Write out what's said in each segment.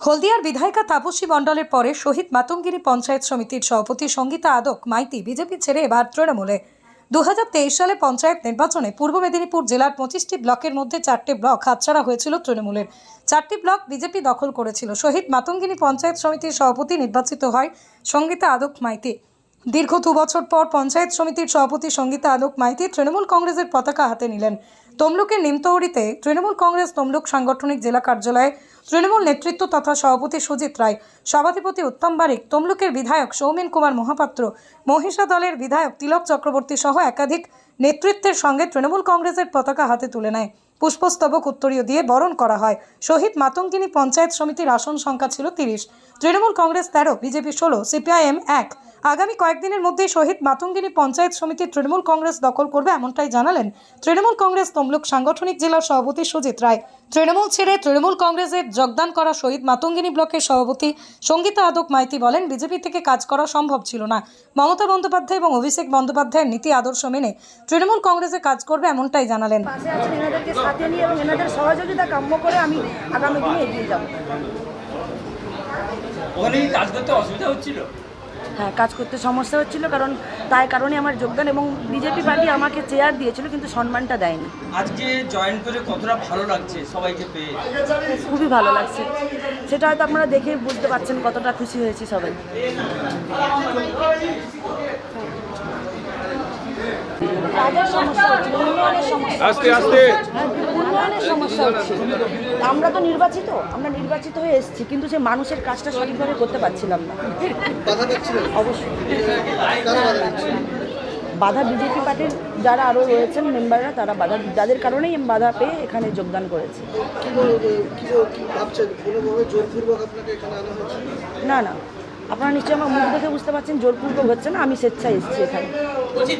হলদিয়ার বিধায়িকা তাপসী মণ্ডলের পরে শহীদ মাতঙ্গিনী পঞ্চায়েত সমিতির সভাপতি সঙ্গীতা আদক মাইতি বিজেপি ছেড়ে এবার তৃণমূলে। দুহাজার তেইশ সালে পঞ্চায়েত নির্বাচনে পূর্ব মেদিনীপুর জেলার পঁচিশটি ব্লকের মধ্যে চারটি ব্লক হাতছাড়া হয়েছিল তৃণমূলের। চারটি ব্লক বিজেপি দখল করেছিল। শহীদ মাতঙ্গিনী পঞ্চায়েত সমিতির সভাপতি নির্বাচিত হয় সঙ্গীতা আদক মাইতি। দীর্ঘ দু বছর পর পঞ্চায়েত সমিতির সভাপতি সঙ্গীতা আলোক মাইতি তৃণমূল কংগ্রেসের পতাকা হাতে নিলেন। তমলুকের নিমতৌড়িতে তৃণমূল কংগ্রেস তমলুক সাংগঠনিক জেলা কার্যালয়ে তৃণমূল নেতৃত্ব তথা সভাপতি সুজিত রায়, সভাধিপতি উত্তম বারিক, তমলুকের বিধায়ক সৌমেন কুমার মহাপাত্র, মহিষা দলের বিধায়ক তিলক চক্রবর্তী সহ একাধিক নেতৃত্বের সঙ্গে তৃণমূল কংগ্রেসের পতাকা হাতে তুলে নেয়। পুষ্পস্তবক উত্তরীয় দিয়ে বরণ করা হয়। শহীদ মাতঙ্গিনী পঞ্চায়েত সমিতির আসন সংখ্যা ছিল তিরিশ। তৃণমূল কংগ্রেস তেরো, বিজেপি ষোলো, সিপিআইএম এক। আগামী কয়েকদিনের মধ্যেই শহীদ মাতঙ্গিনী পঞ্চায়েত সমিতির তৃণমূল কংগ্রেস দখল করবে এমনটাই জানালেন তৃণমূল কংগ্রেস তমলুক সাংগঠনিক জেলার সভাপতি সুজিত রায়। তৃণমূল ছেড়ে তৃণমূল কংগ্রেসের যোগদান করা শহীদ মাতঙ্গিনী ব্লকের সভাপতি সঙ্গীতা আদক মাইতি বলেন, বিজেপি থেকে কাজ করা সম্ভব ছিল না। মমতা বন্দ্যোপাধ্যায় এবং অভিষেক বন্দ্যোপাধ্যায়ের নীতি আদর্শ মেনে তৃণমূল কংগ্রেসে কাজ করবে এমনটাই জানালেন। সহযোগিতা কাম্য করে আমি আগামী দিনে এগিয়ে যাব। ওখানে কাজ করতে অসুবিধা হচ্ছিল? হ্যাঁ কাজ করতে সমস্যা হচ্ছিল কারণ তাই কারণে আমার যোগদান এবং বিজেপি পার্টি আমাকে চেয়ার দিয়েছিল কিন্তু সম্মানটা দেয়নি। আজকে জয়েন করে কতটা ভালো লাগছে সবাইকে পেয়ে? খুবই ভালো লাগছে। সেটা হয়তো আপনারা দেখে বুঝতে পারছেন কতটা খুশি হয়েছি সবাই। সমস্যা আস্তে। আস্তে উন্নয়নের সমস্যা হচ্ছে। আমরা তো নির্বাচিত আমরা নির্বাচিত হয়ে এসেছি কিন্তু সে মানুষের কাজটা সঠিকভাবে করতে পারছিলাম না। অবশ্যই। বাধা বিজেপি পার্টির যারা আরও রয়েছেন মেম্বাররা তারা বাধা যাদের কারণেই আমি বাধা পেয়ে এখানে যোগদান করেছি। না না। আপনারা নিশ্চয়ই আমার মুখ দেখে বুঝতে পারছেন জোরপূর্বক হচ্ছে না আমি স্বেচ্ছায় এসেছি এখানে।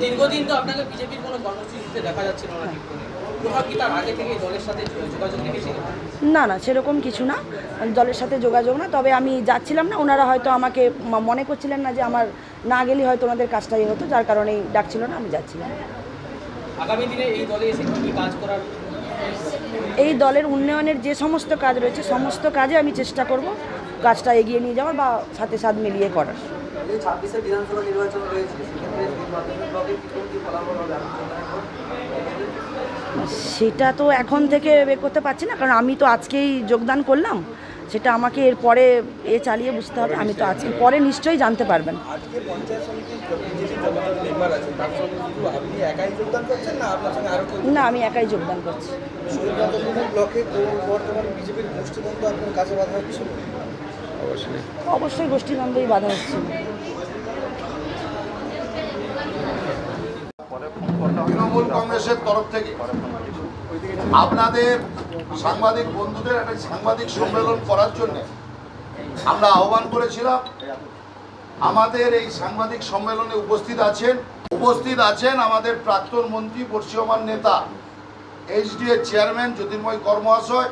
দীর্ঘদিন তো আপনাকে বিজেপির কোনো কর্মসূচিতে দেখা যাচ্ছিল না না না সেরকম কিছু না। দলের সাথে যোগাযোগ না তবে আমি যাচ্ছিলাম না। ওনারা হয়তো আমাকে মনে করছিলেন না যে আমার না গেলে হয়তো ওনাদের কাজটাই হতো যার কারণেই ডাকছিল না আমি যাচ্ছিলাম। আগামী দিনে এই দলে এসে কি কি কাজ করার? এই দলের উন্নয়নের যে সমস্ত কাজ রয়েছে সমস্ত কাজে আমি চেষ্টা করব কাজটা এগিয়ে নিয়ে যাওয়ার বা সাথে সাথ মিলিয়ে করার। ছাব্বিশে বিধানসভা নির্বাচন রয়েছে সেক্ষেত্রে নির্বাচনী ব্লকে কি ফলাফল হবে আপনি যোগদানের পর? সেটা তো এখন থেকে বের করতে পারছি না কারণ আমি তো আজকেই যোগদান করলাম। সেটা আমাকে এর পরে এ চালিয়ে বুঝতে হবে আমি তো আজকে পরে নিশ্চয়ই জানতে পারবেন। না আপনার সঙ্গে আরও কেউ? না আমি একাই যোগদান করছি। অবশ্যই। গোষ্ঠীদ্বন্দ্বই বাধা হচ্ছে। কংগ্রেসের তরফ থেকে আপনাদের সাংবাদিক বন্ধুদের একটা সাংবাদিক সম্মেলন করার জন্য আমরা আহ্বান করেছিলাম। আমাদের এই সাংবাদিক সম্মেলনে উপস্থিত আছেন উপস্থিত আছেন আমাদের প্রাক্তন মন্ত্রী, বর্ষীয়মান নেতা এইচডি এর চেয়ারম্যান, জ্যোতির্ময় কর্মহাশয়।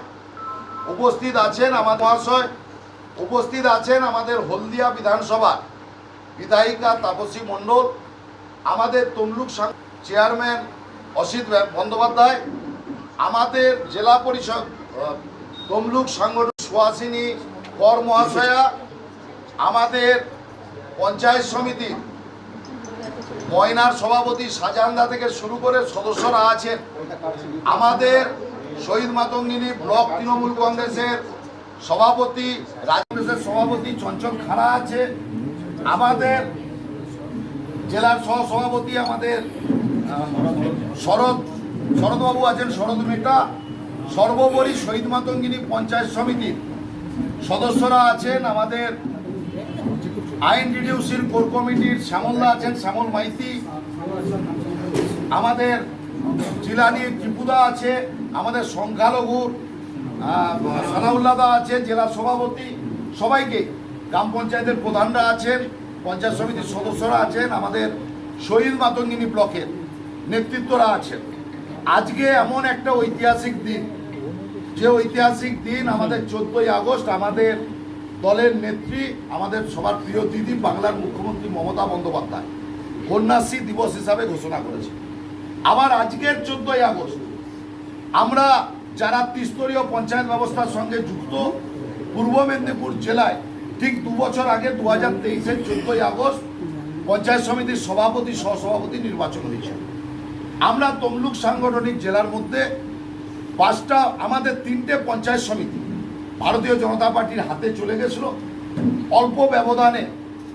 উপস্থিত আছেন আমার মহাশয়, উপস্থিত আছেন আমাদের হলদিয়া বিধানসভা বিধায়িকা তাপসী মণ্ডল, আমাদের তমলুক চেয়ারম্যান অসিত বন্দ্যোপাধ্যায়, আমাদের জেলা পরিষদ তমলুক সাংগঠনিক সুহাসিনী কর মহাশয়া আমাদের পঞ্চায়েত সমিতি, ময়নার সভাপতি শাহজাহানদা থেকে শুরু করে সদস্যরা আছেন। আমাদের শহীদ মাতঙ্গিনী ব্লক তৃণমূল কংগ্রেসের সভাপতি রাজকংগ্রেসের সভাপতি চঞ্চল খাড়া আছে আমাদের জেলার সহ সভাপতি আমাদের শরৎ, শরৎবাবু আছেন শরৎ মেটা। সর্বোপরি শহীদ মাতঙ্গিনী পঞ্চায়েত সমিতির সদস্যরা আছেন আমাদের আইন রিডিউসির কোর কমিটির শ্যামলদা আছেন, শ্যামল মাইতি। আমাদের জিলানি ত্রিপুদা আছে, আমাদের সংখ্যালঘুর সানাউল্লাদা আছে, জেলা সভাপতি। সবাইকে গ্রাম পঞ্চায়েতের প্রধানরা আছেন, পঞ্চায়েত সমিতির সদস্যরা আছেন আমাদের শহীদ মাতঙ্গিনী ব্লকের। নেতৃত্বরা আছেন। আজকে এমন একটা ঐতিহাসিক দিন। যে ঐতিহাসিক দিন আমাদের চোদ্দই আগস্ট আমাদের দলের নেত্রী, আমাদের সবার প্রিয় দিদি বাংলার মুখ্যমন্ত্রী মমতা বন্দ্যোপাধ্যায় কন্যাশ্রী দিবস হিসাবে ঘোষণা করেছে। আবার আজকের চোদ্দই আগস্ট আমরা যারা ত্রিস্তরীয় পঞ্চায়েত ব্যবস্থার সঙ্গে যুক্ত, পূর্ব মেদিনীপুর জেলায় ঠিক দু বছর আগে দু হাজার তেইশের চোদ্দই আগস্ট পঞ্চায়েত সমিতির সভাপতি, সহসভাপতি নির্বাচন হয়েছিল আমরা তমলুক সাংগঠনিক জেলার মধ্যে পাঁচটা, আমাদের তিনটে পঞ্চায়েত সমিতি ভারতীয় জনতা পার্টির হাতে চলে গেছিল। অল্প ব্যবধানে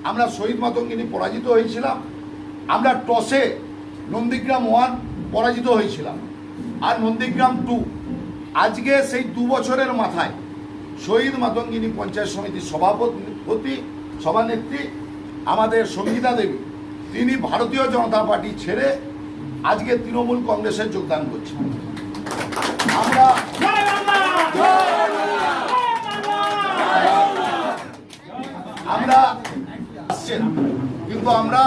আমরা শহীদ মাতঙ্গিনী পরাজিত হয়েছিলাম। আমরা টসে নন্দীগ্রাম ওয়ান পরাজিত হয়েছিলাম আর নন্দীগ্রাম টু। আজকে সেই দু বছরের মাথায় শহীদ মাতঙ্গিনী পঞ্চায়েত সমিতির সভাপতি, সভানেত্রী, আমাদের সঙ্গীতা দেবী, তিনি ভারতীয় জনতা পার্টি ছেড়ে আজকে তৃণমূল কংগ্রেসে যোগদান করছেন আমরা আমরা আসছেন কিন্তু আমরা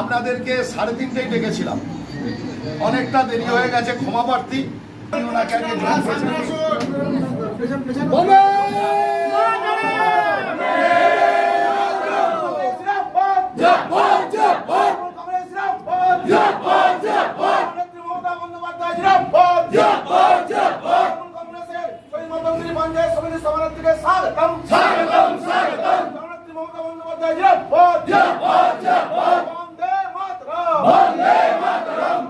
আপনাদেরকে সাড়ে তিনটেই ডেকেছিলাম। অনেকটা দেরি হয়ে গেছে ক্ষমা প্রার্থী। আমি মন্ত্রী পঞ্চায়েত সমিতি সমানার্থীকে স্বাগতম। স্বাগতম স্বাগতম। সমানার্থী মমতা বন্দ্যোপাধ্যায় জয় বন্দে মাতরম। বন্দে মাতরম।